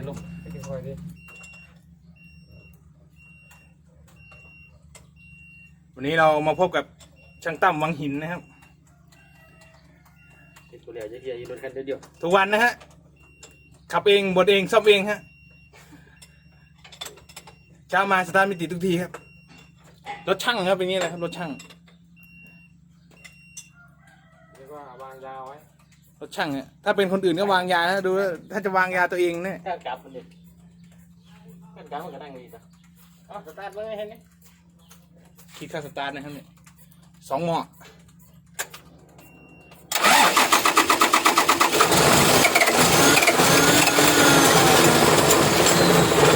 ให้ลงให้ค่อยๆดิวันนี้เรามาพบกับช่างตั้มวังหินนะครับ ติดตัวเหลียวเยียๆอยู่รถคันเดียวทุกวันนะฮะ ขับเองบดเองซ่อมเองฮะ เช้ามาสตาร์ทไม่ติดทุกทีครับ รถช่างครับเป็นอย่างนี้แหละครับรถช่างเรียกว่าวางยาวไว้ รถช่างเนี่ยถ้าเป็นคนอื่นก็วางยานะดูแล้วถ้าจะวางยาตัวเองเนี่ยแค่กลับมันดิแค่กลับมันก็นั่งดีจ้ะอ๋อสตาร์ทเลยเห็นไหมคิดค่าสตาร์ทนะครับเนี่ยสองหม้อ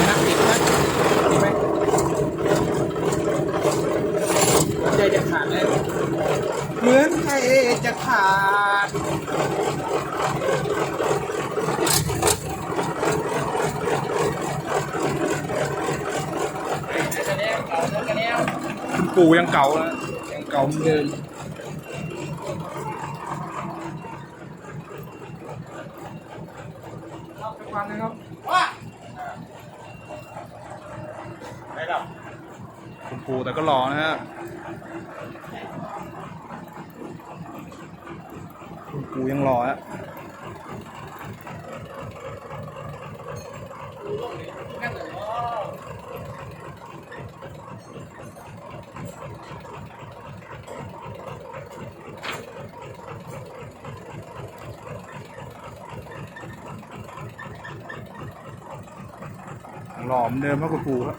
นักติดนะติดไหมใจจะขาดเลย เหมือนใจจะขาดกระเนี้ยเก่ากระเนี้ยคุณปู่ยังเก่านะยังเก่าเหมือนเดิมไปฟังนะครับไปหรอคุณปู่แต่ก็หล่อนะฮะ ปูยังรออะหล่อมเดิมมากกว่าปูครับ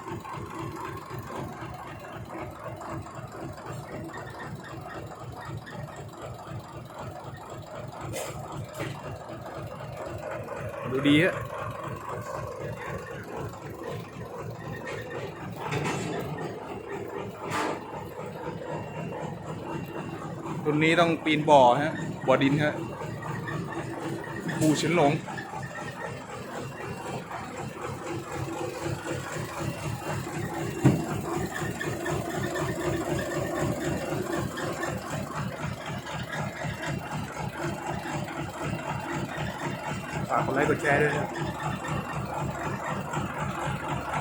ดูดีฮะรุ่นนี้ต้องปีนบ่อฮะ บ่อดินฮะปูชินหลง ฝากกดไลค์กดแชร์ด้วยนะ